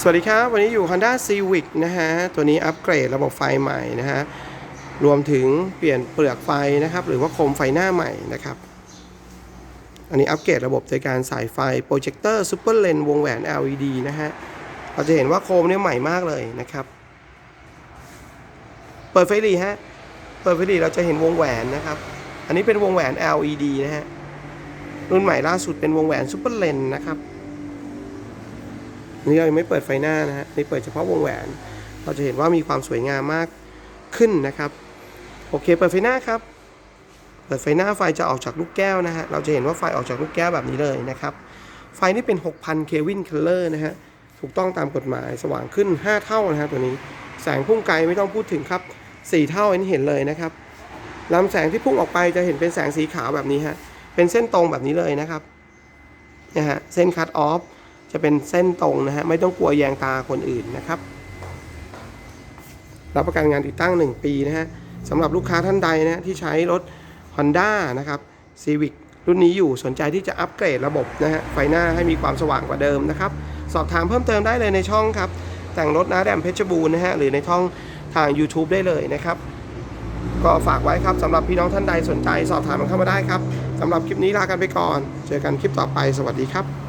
สวัสดีครับ วันนี้อยู่ Honda Civic นะฮะ ตัวนี้อัปเกรดระบบไฟใหม่นะฮะ รวมถึงเปลี่ยนเปลือกไฟนะครับ หรือว่าโคมไฟหน้าใหม่นะครับ อันนี้อัปเกรดระบบโดยการใส่ไฟโปรเจคเตอร์ซูเปอร์เลนวงแหวน LED นะฮะ เราจะเห็นว่าโคมเนี่ยใหม่มากเลยนะครับ เปิดไฟหลีฮะ เปิดไฟหลีเราจะเห็นวงแหวนนะครับ อันนี้เป็นวงแหวน LED นะฮะ รุ่นใหม่ล่าสุดเป็นวงแหวนซูเปอร์เลนนะครับ นี่เรายังไม่เปิดไฟหน้านะฮะนี่เปิดเฉพาะวงแหวน เราจะเห็นว่ามีความสวยงามมากขึ้นนะครับ โอเค เปิดไฟหน้าครับ เปิดไฟหน้าไฟจะออกจากลูกแก้วนะฮะ เราจะเห็นว่าไฟออกจากลูกแก้วแบบนี้เลยนะครับ ไฟนี่เป็น 6,000 เควินคัลเลอร์นะฮะ ถูกต้องตามกฎหมายสว่างขึ้น 5 เท่านะฮะตัวนี้ แสงพุ่งไกลไม่ต้องพูดถึงครับ 4 เท่าอันนี้เห็นเลยนะครับลำแสงที่พุ่งออกไปจะเห็นเป็นแสงสีขาวแบบนี้ฮะ เป็นเส้นตรงแบบนี้เลยนะครับ นะฮะ เส้นคัตออฟ จะเป็นเส้นตรงนะฮะไม่ต้องกลัวแยงตาคนอื่นนะครับรับประกันงานติดตั้ง 1 ปีนะฮะสำหรับลูกค้าท่านใดนะที่ใช้รถ Honda นะครับ Civic รุ่นนี้อยู่สนใจที่จะอัปเกรดระบบนะฮะไฟหน้าให้มีความสว่างกว่าเดิมนะครับ สอบถามเพิ่มเติมได้เลยในช่องครับ แต่งรถนะแดมเพชรบูรณ์นะฮะหรือในช่องทาง YouTube ได้เลยนะครับ ก็ฝากไว้ครับสำหรับพี่น้องท่านใดสนใจ สอบถามมันเข้ามาได้ครับสำหรับคลิปนี้ลากันไปก่อน เจอกันคลิปต่อไปสวัสดีครับ